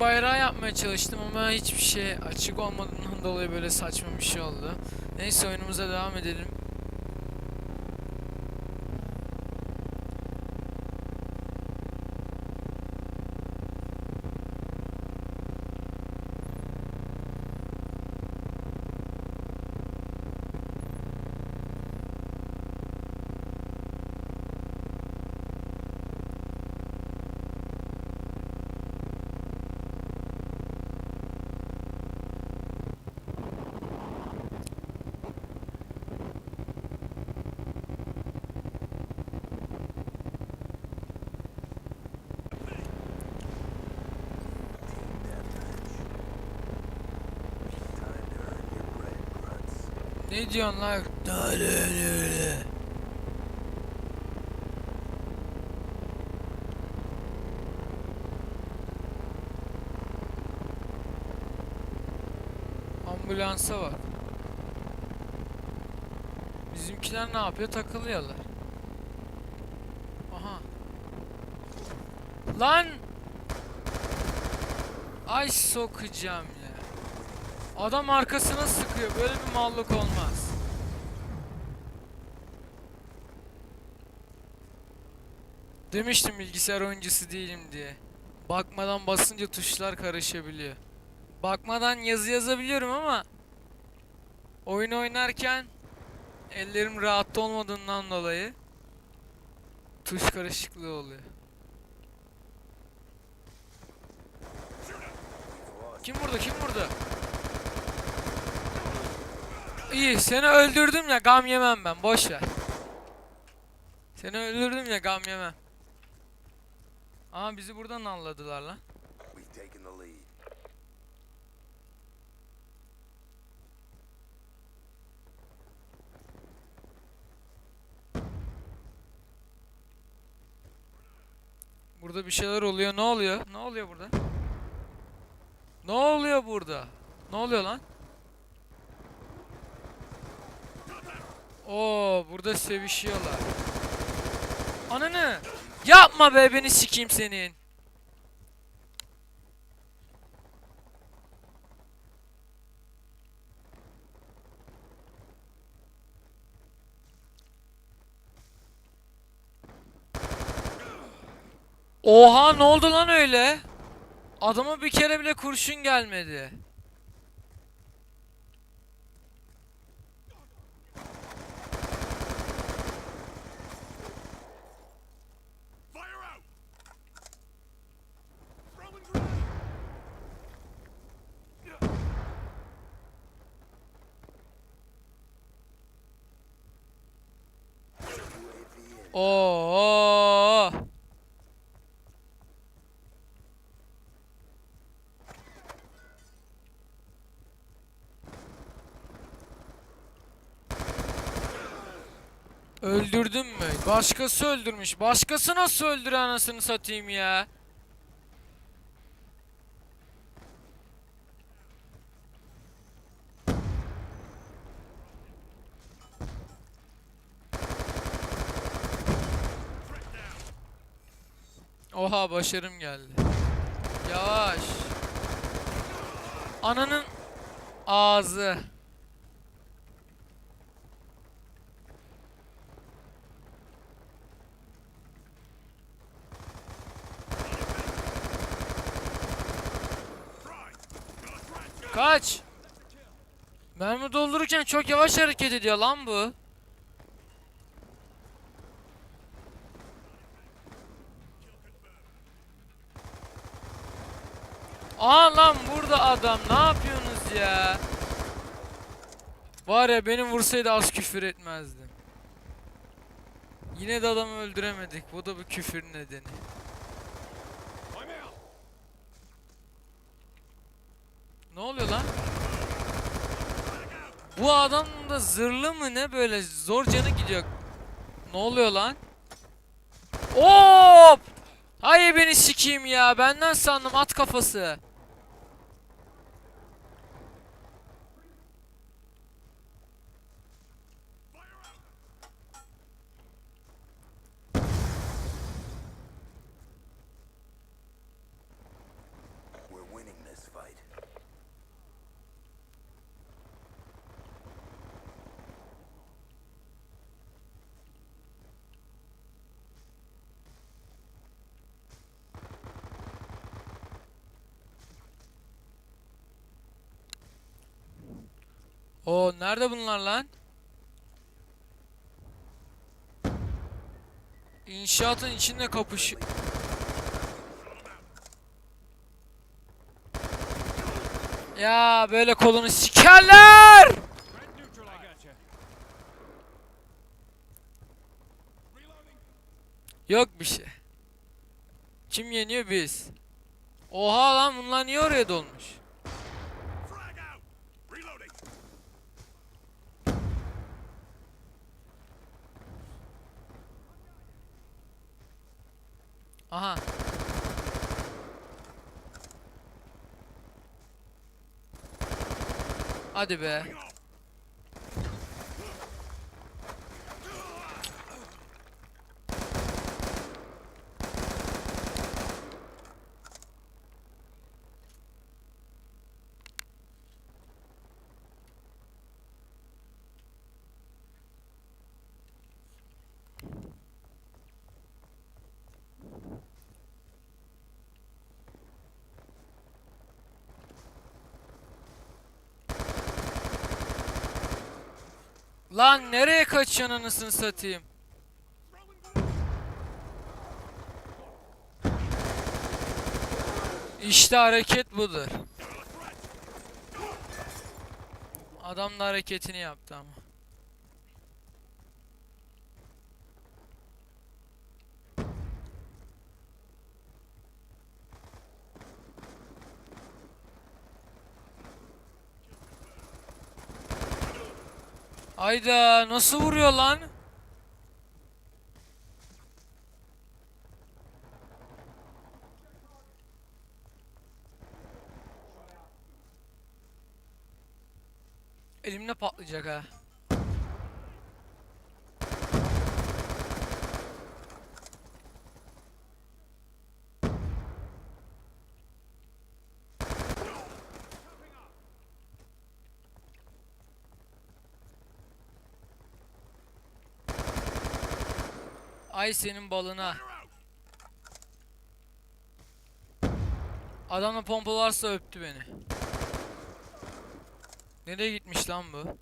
Türk bayrağı yapmaya çalıştım ama hiçbir şey açık olmadığından dolayı böyle saçma bir şey oldu. Neyse oyunumuza devam edelim. Ne diyorsun lan? Ambulansa var. Bizimkiler ne yapıyor? Takılıyorlar. Aha. Lan! Ay sokacağım. Adam arkasına sıkıyor. Böyle bir mallık olmaz. Demiştim bilgisayar oyuncusu değilim diye. Bakmadan basınca tuşlar karışabiliyor. Bakmadan yazı yazabiliyorum ama oyun oynarken ellerim rahat olmadığından dolayı tuş karışıklığı oluyor. Kim burada? Kim burada? İyi, seni öldürdüm ya gam yemem ben. Boş ver. Seni öldürdüm ya gam yemem. Aa bizi buradan anladılar lan. Burada bir şeyler oluyor. Ne oluyor? Ne oluyor burada? Ne oluyor burada? Ne oluyor lan? Oo, burada sevişiyorlar. Ananı! Yapma be beni sikeyim senin. Oha ne oldu lan öyle? Adama bir kere bile kurşun gelmedi. Öldürdün mü? Başkası öldürmüş. Başkası nasıl öldür anasını satayım ya? Oha başarım geldi. Yavaş. Ananın ağzı. Kaç. Mermi doldururken çok yavaş hareket ediyor lan bu. Aa lan burada adam ne yapıyorsunuz ya? Var ya benim vursaydı az küfür etmezdim. Yine de adamı öldüremedik. Bu da bir küfür nedeni. Ne oluyor lan? Bu adam da zırhlı mı ne böyle zor canı gidiyor. Ne oluyor lan? Hop! Hayır beni sikeyim ya. Benden sandım at kafası. Oo nerede bunlar lan? İnşaatın içinde kapış. Ya böyle kolunu sikerler. Yok bir şey. Kim yeniyor biz? Oha lan bunlar niye oraya dolmuş? Aha. Hadi be. Lan nereye kaçıyorsun anasını satayım? İşte hareket budur. Adam da hareketini yaptı ama. Ayda nasıl vuruyor lan? Elimde patlayacak ha. Ay senin balına. Adamla pompa varsa öptü beni. Nereye gitmiş lan bu?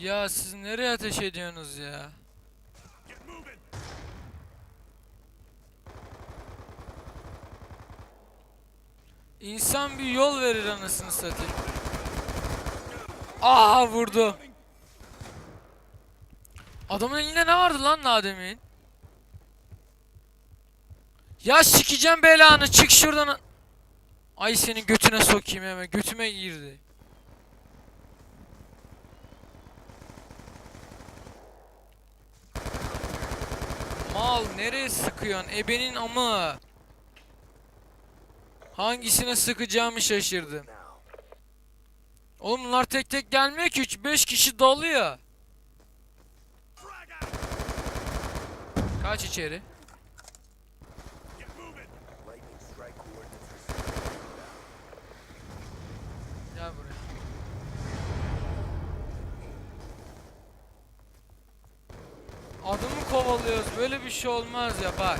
Ya siz nereye ateş ediyorsunuz ya? İnsan bir yol verir anasını satayım. Aa vurdu. Adamın elinde ne vardı lan daha demin? Ya sikeceğim belanı çık şuradan. Ay senin götüne sokayım hemen götüme girdi. Mal nereye sıkıyorsun? Ebenin amı. Hangisine sıkacağımı şaşırdım. Oğlum bunlar tek tek gelmiyor ki 3-5 kişi dalıyor. Kaç içeri. Bir şey olmaz ya bak.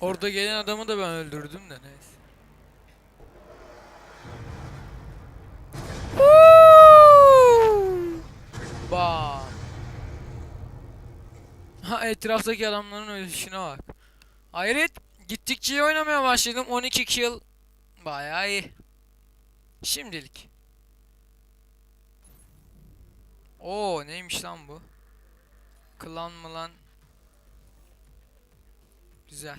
Orada gelen adamı da ben öldürdüm de neyse. Bam. Ha etraftaki adamların ölüşüne bak. Hayret gittikçe iyi oynamaya başladım. 12 kill bayağı iyi. Şimdilik. Oo neymiş lan bu? Klan mı lan? Güzel.